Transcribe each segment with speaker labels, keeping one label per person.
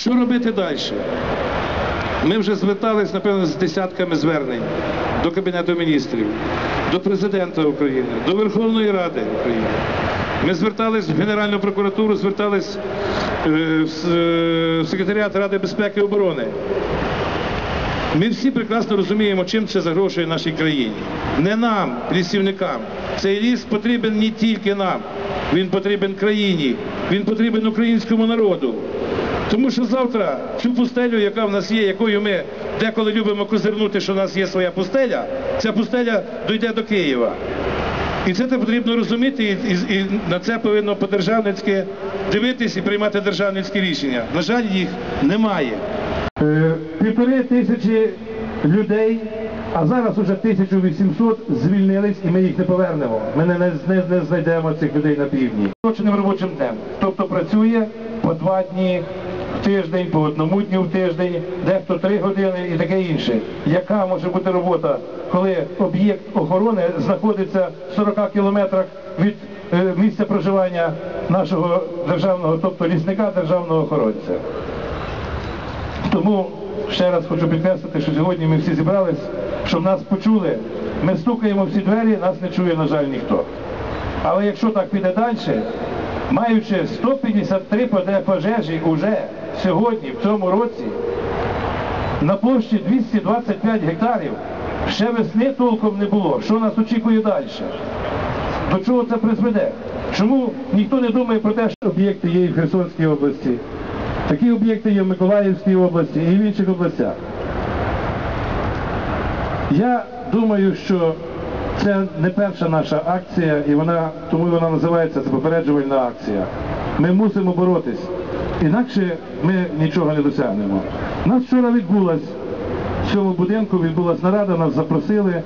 Speaker 1: Що робити далі? Ми вже звертались, напевно, з десятками звернень до Кабінету міністрів, до президента України, до Верховної Ради України. Ми звертались в Генеральну прокуратуру, звертались е, е, в секретаріат Ради безпеки і оборони. Ми всі прекрасно розуміємо, чим це загрожує нашій країні. Не нам, лісівникам. Цей ліс потрібен не тільки нам, він потрібен країні, він потрібен українському народу. Тому що завтра цю пустелю, яка в нас є, якою ми деколи любимо козирнути, що в нас є своя пустеля, ця пустеля дійде до Києва. І це потрібно розуміти, і, і, і на це повинно по-державницьки дивитись і приймати державницькі рішення. На жаль, їх немає.
Speaker 2: Е, Півтори тисячі людей, а зараз уже 1800 звільнились і ми їх не повернемо. Ми не, не, не, знайдемо цих людей на півдні. Робочим днем. Тобто працює по два дні в тиждень, по одному дню в тиждень, дехто три години і таке інше. Яка може бути робота, коли об'єкт охорони знаходиться в 40 кілометрах від е, місця проживання нашого державного, тобто лісника державного охоронця? Тому ще раз хочу підкреслити, що сьогодні ми всі зібрались, щоб нас почули. Ми стукаємо всі двері, нас не чує, на жаль, ніхто. Але якщо так піде далі, маючи 153 ПД пожежі уже сьогодні, в цьому році, на площі 225 гектарів, ще весни толком не було. Що нас очікує далі? До чого це призведе? Чому ніхто не думає про те, що об'єкти є і в Херсонській області? Такі об'єкти є в Миколаївській області і в інших областях. Я думаю, що це не перша наша акція, і вона тому вона називається це попереджувальна акція. Ми мусимо боротись, інакше ми нічого не досягнемо. Нас вчора відбулась в цьому будинку, відбулась нарада, нас запросили.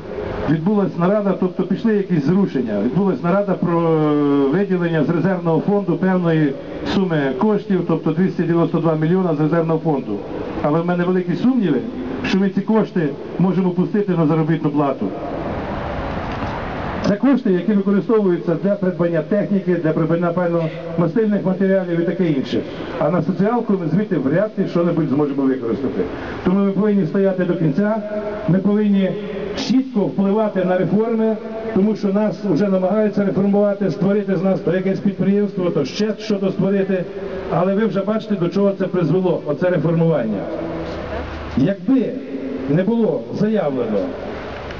Speaker 2: Відбулась нарада, тобто пішли якісь зрушення. Відбулась нарада про е, виділення з резервного фонду певної суми коштів, тобто 292 мільйона з резервного фонду. Але в мене великі сумніви, що ми ці кошти можемо пустити на заробітну плату. Це кошти, які використовуються для придбання техніки, для придбання певно мастильних матеріалів і таке інше. А на соціалку ми звідти вряд ли що-небудь зможемо використати. Тому ми повинні стояти до кінця, ми повинні чітко впливати на реформи, тому що нас вже намагаються реформувати, створити з нас то якесь підприємство, то ще щось створити. Але ви вже бачите, до чого це призвело, оце реформування. Якби не було заявлено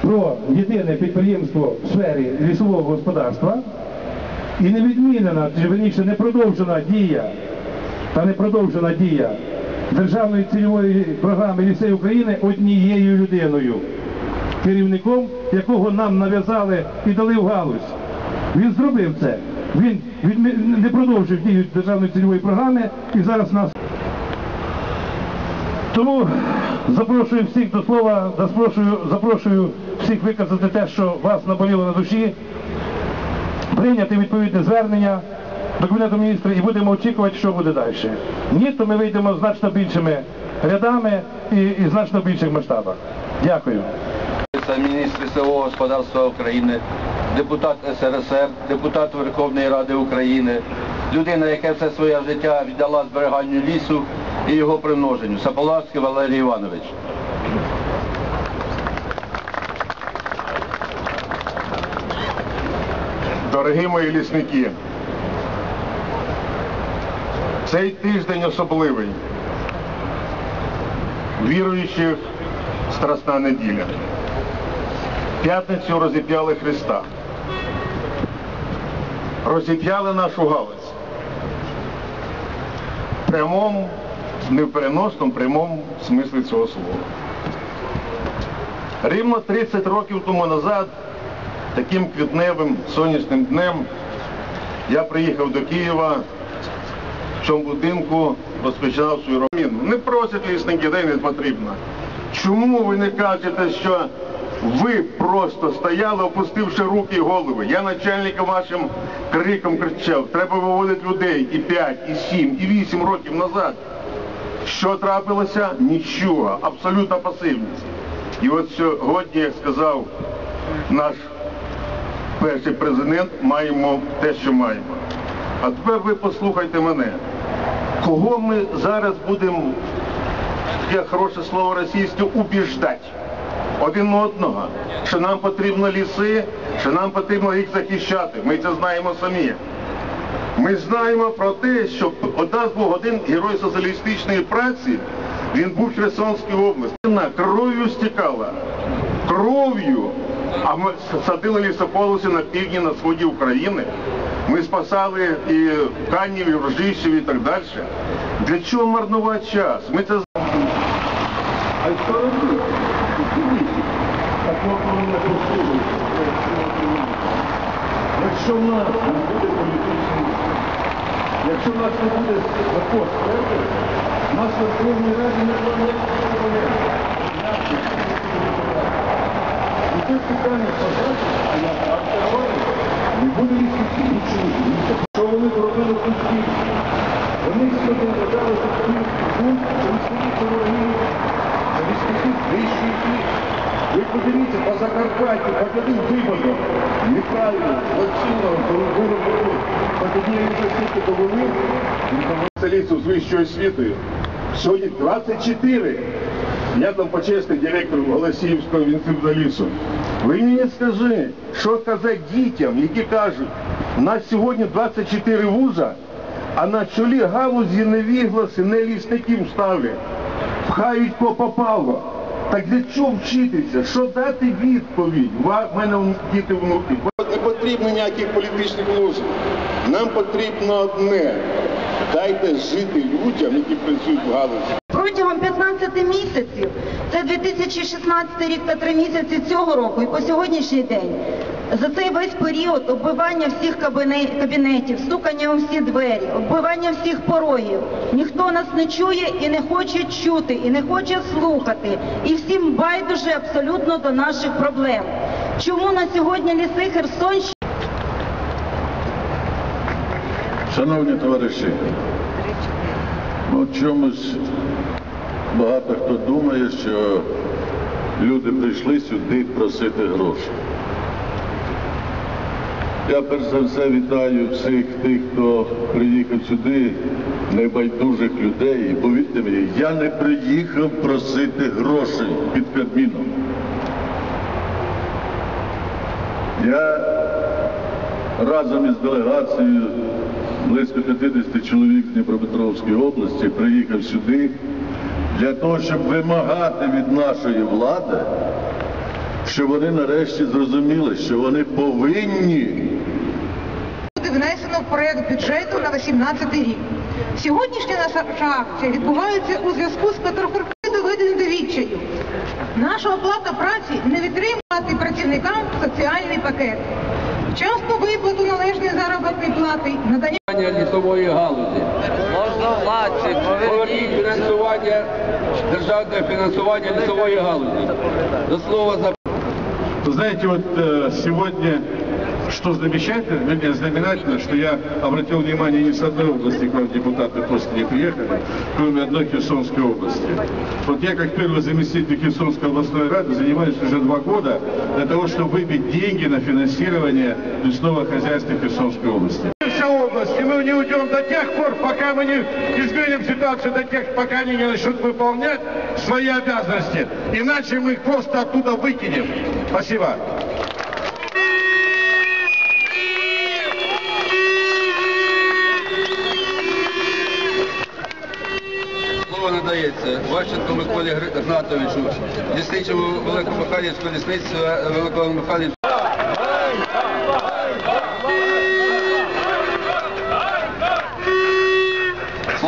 Speaker 2: про єдине підприємство в сфері лісового господарства і не відмінена, чи верніше не продовжена дія та не продовжена дія Державної цільової програми Лісей України однією людиною, керівником, якого нам нав'язали і дали в галузь. Він зробив це. Він не продовжив дію Державної цільової програми і зараз нас тому запрошую всіх до слова, запрошую, запрошую всіх виказати те, що вас наболіло на душі, прийняти відповідне звернення до Кабінету міністрів і будемо очікувати, що буде далі. Ні, то ми вийдемо значно більшими рядами і, і значно більших масштабах. Дякую.
Speaker 3: Міністр лісового господарства України, депутат СРСР, депутат Верховної Ради України, людина, яка все своє життя віддала зберіганню лісу і його примноженню. Саполавський Валерій Іванович.
Speaker 4: Дорогі мої лісники, цей тиждень особливий. Віруючих страсна неділя. П'ятницю розіп'яли Христа. Розіп'яли нашу галузь. В прямому, не в переносному, прямому смислі цього слова. Рівно 30 років тому назад таким квітневим сонячним днем я приїхав до Києва, в цьому будинку розпочинав свою роботу. Не просять лісники, де не потрібно. Чому ви не кажете, що ви просто стояли, опустивши руки і голови? Я начальникам вашим криком кричав, треба виводити людей і 5, і 7, і 8 років назад. Що трапилося? Нічого, абсолютна пасивність. І от сьогодні, як сказав наш перший президент, маємо те, що маємо. А тепер ви послухайте мене. Кого ми зараз будемо, є хороше слово російське, убіждати один одного, що нам потрібно ліси, що нам потрібно їх захищати. Ми це знаємо самі. Ми знаємо про те, що у нас був один герой соціалістичної праці, він був в Херсонській області. Вона Кров'ю стікала. Кров'ю. А ми садили лісополоси на півдні, на сході України. Ми спасали і Канів, і Рожищів, і так далі. Для чого марнувати час? Ми це. А що робити?
Speaker 5: Якщо в нас не буде політичної, якщо в нас не буде закон в нас в Верховній Раді не буде І це питання подати, а я автовари, не буде лісниці нічого. Що вони зробили в суспільстві? Вони сьогодні що це пункт, що лісниці ворогів, що лісниці знищують ліс. Ви подивіться, по Закарпаттю, хоч один випадок, неправильно, злочинного, коли хоч одні лісосіки довели,
Speaker 4: спеціалістів з вищою освітою. Сьогодні 24. Я там почесний директор Голосіївського інституту лісу. Ви мені скажи, що казати дітям, які кажуть, у нас сьогодні 24 вуза, а на чолі галузі невігласи, не лісників ставлять. Пхають по попало. Так для чого вчитися? Що дати відповідь? У мене діти внуки. Не потрібно ніяких політичних ложів. Нам потрібно одне. Дайте жити людям, які працюють в галузі.
Speaker 6: Протягом 15 місяців, це 2016 рік та 3 місяці цього року і по сьогоднішній день, за цей весь період оббивання всіх кабінетів, стукання у всі двері, оббивання всіх порогів, ніхто нас не чує і не хоче чути, і не хоче слухати. І всім байдуже абсолютно до наших проблем. Чому на сьогодні ліси Херсонщини
Speaker 7: Шановні товариші, ну, чомусь багато хто думає, що люди прийшли сюди просити гроші. Я перш за все вітаю всіх тих, хто приїхав сюди, небайдужих людей. І повірте мені, я не приїхав просити грошей під Кабміном. Я разом із делегацією близько 50 чоловік з Дніпропетровської області приїхав сюди для того, щоб вимагати від нашої влади, щоб вони нарешті зрозуміли, що вони повинні
Speaker 8: буде внесено в проект бюджету на 2018 рік. Сьогоднішня наша акція відбувається у зв'язку з доведеним до відчаю. Наша оплата праці не витримувати працівникам соціальний пакет. Вчасну виплату належної заробітної плати, надання
Speaker 3: лісової галузі.
Speaker 9: Можновладці,
Speaker 3: Поверніть
Speaker 9: поверніть.
Speaker 3: фінансування, державне фінансування лісової галузі. До слова за
Speaker 5: Вы знаете, вот э, сегодня, что замечательно, для меня знаменательно, что я обратил внимание не с одной области, к вам депутаты просто не приехали, кроме одной Херсонской области. Вот я как первый заместитель Херсонской областной рады занимаюсь уже два года для того, чтобы выбить деньги на финансирование лесного хозяйства Херсонской области. Вся область, и мы не уйдем до тех пор, пока мы не изменим ситуацию, до тех, пока они не начнут выполнять свои обязанности. Иначе мы их просто оттуда выкинем. Спасибо.
Speaker 3: слово надається Ващенко Миколі Гри- Гнатовичу, лісничому Великомихайлівського лісництва Великомихайлівського.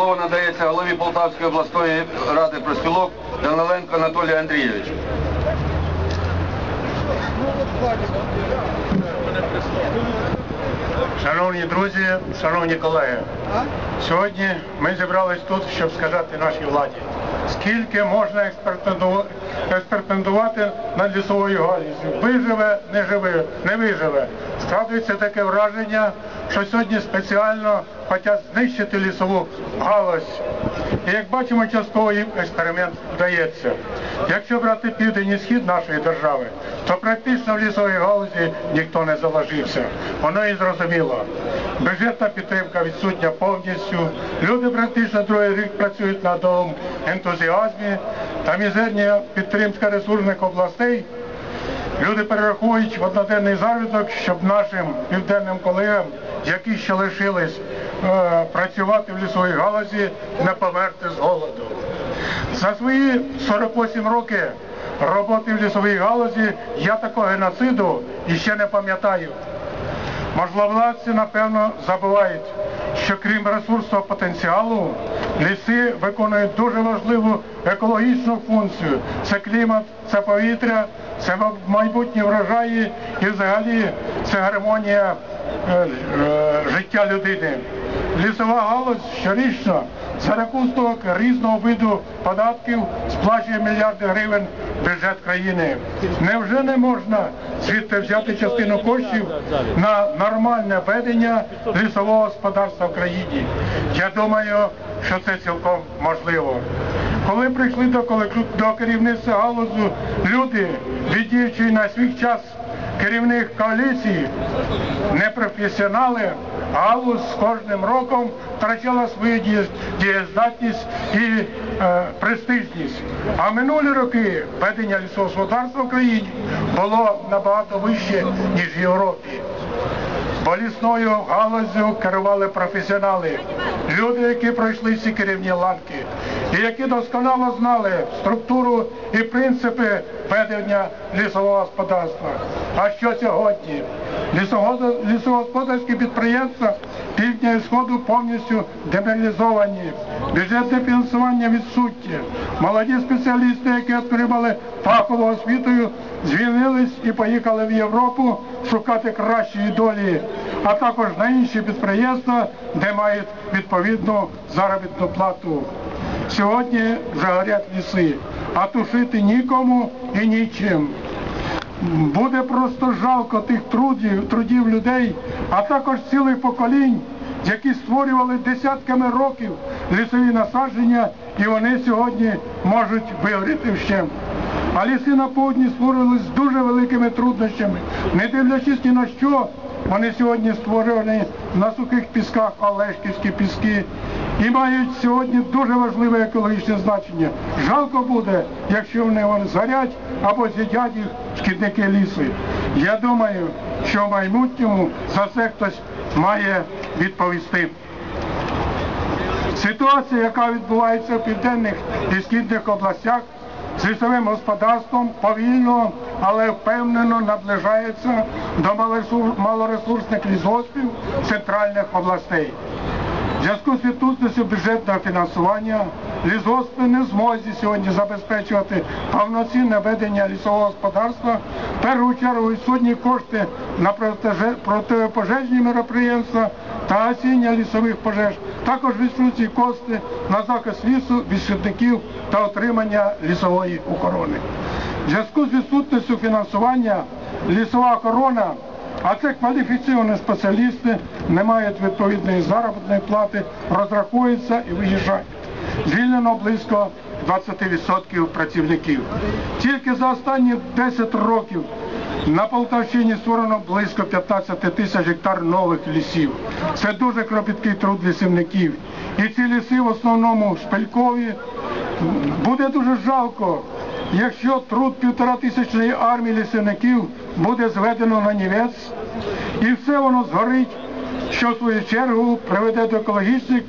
Speaker 10: Слово надається голові Полтавської обласної ради проспілок Даниленко Анатолію Андрійовичу.
Speaker 11: Шановні друзі, шановні колеги, сьогодні ми зібрались тут, щоб сказати нашій владі, скільки можна експериментувати над лісовою галузю. Виживе, не живе, не виживе. Складується таке враження, що сьогодні спеціально хочуть знищити лісову галузь. І як бачимо, частковий експеримент вдається. Якщо брати південь і схід нашої держави, то практично в лісовій галузі ніхто не заложився. Воно і зрозуміло. Бюджетна підтримка відсутня повністю. Люди практично другий рік працюють на новому ентузіазмі та мізерня підтримка ресурсних областей. Люди перераховують в одноденний заробіток, щоб нашим південним колегам, які ще лишились е, працювати в лісовій галузі, не померти з голоду. За свої 48 років роботи в лісовій галузі я такого геноциду іще не пам'ятаю. Можновладці, напевно, забувають, що крім ресурсного потенціалу, ліси виконують дуже важливу екологічну функцію. Це клімат, це повітря, це майбутні врожаї і взагалі це гармонія е, е, життя людини. Лісова галузь щорічно за рахунок різного виду податків сплачує мільярди гривень бюджет країни. Невже не можна звідти взяти частину коштів на нормальне ведення лісового господарства в країні? Я думаю, що це цілком можливо. Коли прийшли до, до керівництва галузу люди, віддіючи на свій час керівних коаліцій, непрофесіонали, галузь з кожним роком втрачала свою дієздатність і е, престижність. А минулі роки ведення лісового господарства в країні було набагато вище, ніж в Європі. Бо лісною галузю керували професіонали, люди, які пройшли всі керівні ланки, і які досконало знали структуру і принципи ведення лісового господарства. А що сьогодні? Лісогоспо- Лісогосподарські підприємства півдня і сходу повністю демобілізовані, бюджетне фінансування відсутнє. Молоді спеціалісти, які отримали фахову освітою, звільнились і поїхали в Європу шукати кращої долі, а також на інші підприємства, де мають відповідну заробітну плату. Сьогодні вже горять ліси, а тушити нікому і нічим. Буде просто жалко тих трудів, трудів людей, а також цілих поколінь, які створювали десятками років лісові насадження, і вони сьогодні можуть вигоріти вщем. А ліси на півдні створювалися з дуже великими труднощами. Не дивлячись ні на що, вони сьогодні створені на сухих пісках, Олешківські піски, і мають сьогодні дуже важливе екологічне значення. Жалко буде, якщо вони згорять або з'їдять їх шкідники лісу. Я думаю, що в майбутньому за це хтось має відповісти. Ситуація, яка відбувається в південних і східних областях з лісовим господарством повільно, але впевнено наближається до малоресурсних лісгоспів центральних областей. Зв'язку з відсутністю бюджетного фінансування лісгоспи не змозі сьогодні забезпечувати повноцінне ведення лісового господарства. В першу чергу відсутні кошти на протипожежні мероприємства та гасіння лісових пожеж. Також відсутні кошти на захист лісу від шкідників та отримання лісової охорони. В зв'язку з відсутністю фінансування лісова охорона а це кваліфіційні спеціалісти, не мають відповідної заробітної плати, розрахуються і виїжджають. Звільнено близько 20% працівників. Тільки за останні 10 років на Полтавщині створено близько 15 тисяч гектар нових лісів. Це дуже кропіткий труд лісівників. І ці ліси в основному шпилькові. Буде дуже жалко, якщо труд півтора тисячної армії лісівників буде зведено на нівець, і все воно згорить, що в свою чергу приведе до екологічних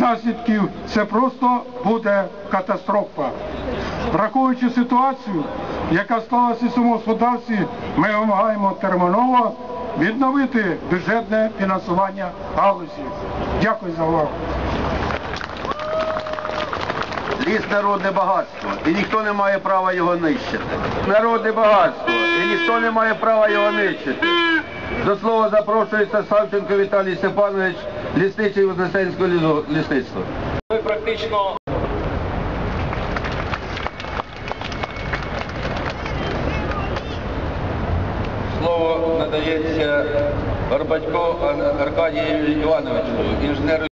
Speaker 11: наслідків, це просто буде катастрофа. Враховуючи ситуацію, яка сталася в цьому господарстві, ми вимагаємо терміново відновити бюджетне фінансування галузі. Дякую за увагу.
Speaker 3: Ліс народне багатство, і ніхто не має права його нищити. Народне багатство, і ніхто не має права його нищити. До слова запрошується Савченко Віталій Степанович, лісничий Вознесенського лісництва.
Speaker 12: Ми практично
Speaker 5: Слово надається Горбатько Аркадію Івановичу, інженеру